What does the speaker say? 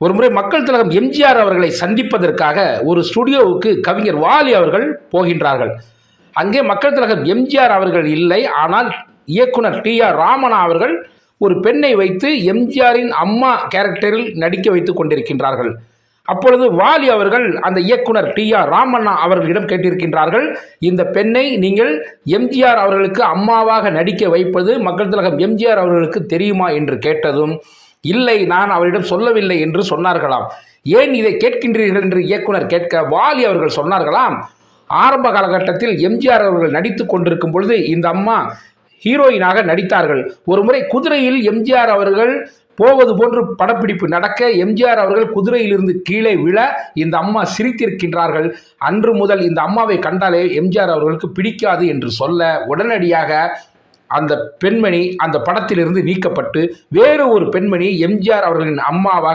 ஒருமுறை மக்கள் திலகம் எம்ஜிஆர் அவர்களை சந்திப்பதற்காக ஒரு ஸ்டுடியோவுக்கு கவிஞர் வாலி அவர்கள் போகின்றார்கள். அங்கே மக்கள் திலகம் எம்ஜிஆர் அவர்கள் இல்லை ஆனால் இயக்குனர் டி ஆர் ராமனா அவர்கள் ஒரு பெண்ணை வைத்து எம்ஜிஆரின் அம்மா கேரக்டரில் நடிக்க வைத்துக் கொண்டிருக்கின்றார்கள். அப்பொழுது வாலி அவர்கள் அந்த இயக்குனர் டி ஆர் ராமண்ணா அவர்களிடம் கேட்டிருக்கின்றார்கள் இந்த பெண்ணை நீங்கள் எம்ஜிஆர் அவர்களுக்கு அம்மாவாக நடிக்க வைப்பது மக்கள் திலகம் எம்ஜிஆர் அவர்களுக்கு தெரியுமா? என்று கேட்டதும் இல்லை நான் அவரிடம் சொல்லவில்லை என்று சொன்னார்களாம். ஏன் இதை கேட்கின்றீர்கள் என்று இயக்குனர் கேட்க வாலி அவர்கள் சொன்னார்களாம். ஆரம்ப காலகட்டத்தில் எம்ஜிஆர் அவர்கள் நடித்து கொண்டிருக்கும் பொழுது இந்த அம்மா ஹீரோயினாக நடித்தார்கள். ஒரு முறை குதிரையில் எம்ஜிஆர் அவர்கள் போவது போன்று படப்பிடிப்பு நடக்க எம்ஜிஆர் அவர்கள் குதிரையிலிருந்து கீழே விழ இந்த அம்மா சிரித்திருக்கின்றார்கள். அன்று முதல் இந்த அம்மாவை கண்டாலே எம்ஜிஆர் அவர்களுக்கு பிடிக்காது என்று சொல்ல உடனடியாக அந்த பெண்மணி அந்த படத்திலிருந்து நீக்கப்பட்டு வேறு ஒரு பெண்மணி எம்ஜிஆர் அவர்களின் அம்மாவாக